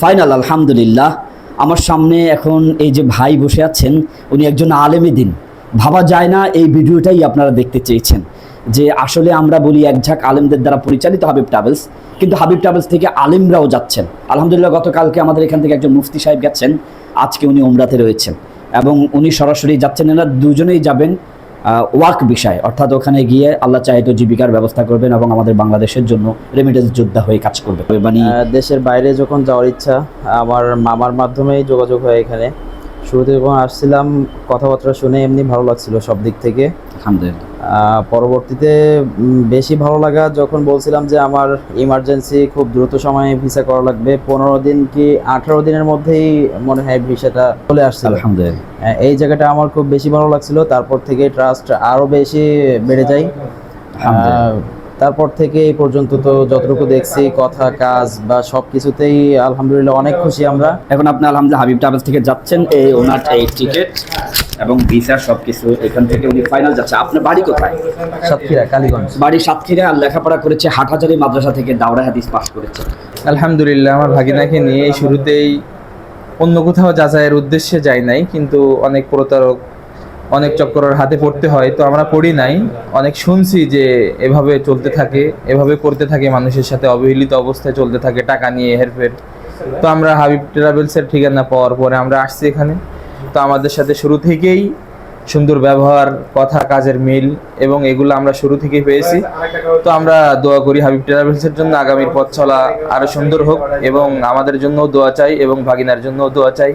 Final, আলহামদুলিল্লাহ। আমার সামনে এখন এই যে ভাই বসে আছেন, উনি একজন আলেমে দিন। ভাবা যায় না এই ভিডিওটাই আপনারা দেখতে চেয়েছেন। যে আসলে আমরা বলি এক ঝাঁক আলেমদের দ্বারা পরিচালিত হাবিব ট্রাভেলস, কিন্তু হাবিব ট্রাভেলস থেকে আলেমরাও যাচ্ছেন। আলহামদুলিল্লাহ, গতকালকে আমাদের এখান থেকে একজন মুফতি সাহেব গেছেন, আজকে উনি ওমরাতে রয়েছেন। এবং উনি সরাসরি যাচ্ছেন, এনারা দুজনেই যাবেন ওয়ার্ক বিষয় অর্থাৎ ওখানে গিয়ে আল্লাহ চাহিত জীবিকার ব্যবস্থা করবেন এবং আমাদের বাংলাদেশের জন্য রেমিটেন্স যোদ্ধা হয়ে কাজ করবে। মানে দেশের বাইরে যখন যাওয়ার ইচ্ছা আমার মামার মাধ্যমেই যোগাযোগ হয় এখানে। শুরুতে যখন আসছিলাম কথাবার্তা শুনে এমনি ভালো লাগছিল সব দিক থেকে। আলহামদুলিল্লাহ। পরবর্তীতে বেশি ভালো লাগা যখন বলছিলাম যে আমার ইমার্জেন্সি খুব দ্রুত সময়ে ভিসা করা লাগবে পনেরো দিন কি আঠারো দিনের মধ্যেই মনে হয় ভিসাটা চলে আসছে আলহামদুলিল্লাহ। এই জায়গাটা আমার খুব বেশি ভালো লাগছিল তারপর থেকে ট্রাস্ট আরও বেশি বেড়ে যায়। তারপর থেকে এই পর্যন্ত তো যতটুকু দেখছি কথা কাজ বা সব কিছুতেই আলহামদুলিল্লাহ অনেক খুশি আমরা। এখন আপনি আলহামদুলিল্লাহ হাবিব ট্রাভেলস থেকে যাচ্ছেন এই ওনার এই টিকিট এবং ভিসা সব কিছু এখান থেকে উনি ফাইনাল যাচ্ছে। আপনার বাড়ি কোথায়? সাতক্ষীরা কালীগঞ্জ। বাড়ি সাতক্ষীরা আর লেখাপড়া করেছে হাটহাজারি মাদ্রাসা থেকে দাওরা হাদিস পাস করেছে। আলহামদুলিল্লাহ আমার ভাগিনাকে নিয়ে শুরুতেই অন্য কোথাও যাচাইয়ের উদ্দেশ্যে যাই নাই কিন্তু অনেক প্রতারক অনেক চক্করের হাতে পড়তে হয় তো আমরা পড়ি নাই। অনেক শুনছি যে এভাবে চলতে থাকে এভাবে করতে থাকে মানুষের সাথে অবহেলিত অবস্থায় চলতে থাকে টাকা নিয়ে হেরফের। তো আমরা হাবিব ট্রাভেলসের ঠিকানা পাওয়ার পরে আমরা আসছি এখানে। তো আমাদের সাথে শুরু থেকেই সুন্দর ব্যবহার, কথা, কাজের মিল এবং এগুলো আমরা শুরু থেকেই পেয়েছি। তো আমরা দোয়া করি হাবিব ট্রাভেলসের জন্য আগামীর পথ চলা আরও সুন্দর হোক এবং আমাদের জন্য দোয়া চাই এবং ভাগিনার জন্য দোয়া চাই।